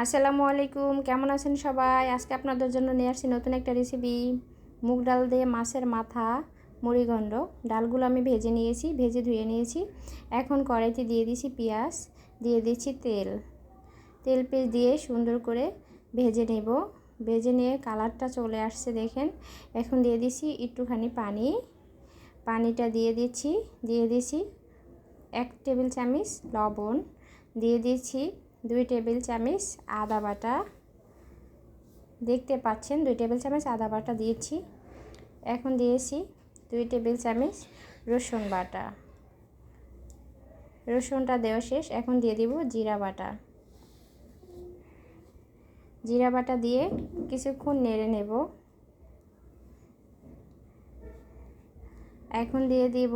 আসসালামু আলাইকুম, কেমন আছেন সবাই? আজকে আপনাদের জন্য নিয়ে আসছি নতুন একটা রেসিপি মুগ ডাল দিয়ে মাছের মাথা মুড়িগণ্ড ডালগুলো আমি ভেজে নিয়েছি, ভেজে ধুয়ে নিয়েছি। এখন কড়াইতে দিয়ে দিয়েছি পেঁয়াজ, দিয়ে দিচ্ছি তেল। তেল পেঁয়াজ দিয়ে সুন্দর করে ভেজে নেব। ভেজে নিয়ে কালারটা চলে আসছে দেখেন। এখন দিয়ে দিচ্ছি একটুখানি পানি। পানিটা দিয়ে দিচ্ছি, দিয়ে দিছি এক টেবিল চামচ লবণ। দিয়ে দিচ্ছি দুই টেবিল চামচ আদা বাটা। দেখতে পাচ্ছেন, দুই টেবিল চামচ আদা বাটা দিয়েছি। এখন দিয়েছি দুই টেবিল চামচ রসুন বাটা। রসুনটা দেওয়া শেষ, এখন দিয়ে দিব জিরা বাটা। জিরা বাটা দিয়ে কিছুক্ষণ নেড়ে নেব। এখন দিয়ে দিব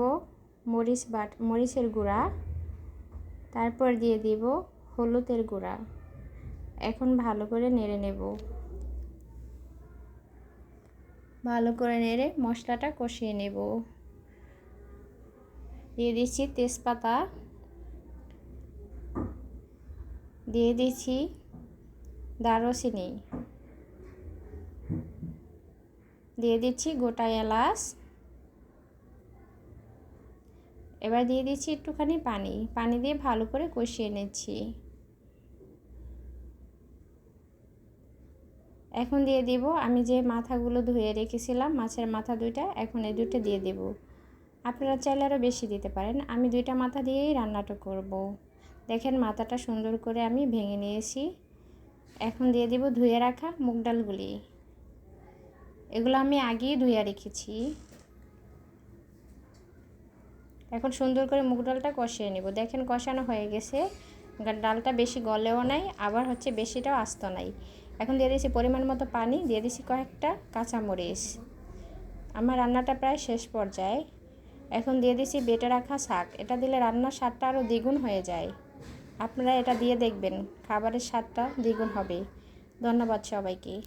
মরিচ বাট, মরিচের গুঁড়া। তারপর দিয়ে দিব হলুদের গুঁড়া। এখন ভালো করে নেড়ে নেব। ভালো করে নেড়ে মশলাটা কষিয়ে নেব। দিয়ে দিচ্ছি তেজপাতা। দিয়ে দিচ্ছি দারুচিনি। দিয়ে দিচ্ছি গোটা এলাচ। এবার দিয়ে দিচ্ছি একটুখানি পানি। পানি দিয়ে ভালো করে কষিয়ে নিচ্ছি। এখন দিয়ে দিব। আমি যে মাথাগুলো ধুয়ে রেখেছিলাম, মাছের মাথা দুইটা, এখন এই দুটো দিয়ে দেব। আপনারা চাইলে আরও বেশি দিতে পারেন। আমি দুইটা মাথা দিয়েই রান্নাটা করব। দেখেন মাথাটা সুন্দর করে আমি ভেঙে নিয়েছি। এখন দিয়ে দিব ধুয়ে রাখা মুগ ডালগুলি। এগুলো আমি আগেই ধুয়ে রেখেছি। এখন সুন্দর করে মুগ ডালটা কষিয়ে নেব। দেখেন কষানো হয়ে গেছে। ডালটা বেশি গলেও নাই, আবার হচ্ছে বেশিটাও আস্ত নাই। এখন দিয়ে দিয়েছি পরিমাণ মতো পানি, দিয়ে দিয়েছি কয়েকটা কাঁচামরিচ। আমার রান্নাটা প্রায় শেষ পর্যায়ে। এখন দিয়ে দিয়েছি বেটে রাখা শাক। এটা দিলে রান্নার স্বাদটা আরও দ্বিগুণ হয়ে যায়। আপনারা এটা দিয়ে দেখবেন, খাবারের স্বাদটা দ্বিগুণ হবে। ধন্যবাদ সবাইকে।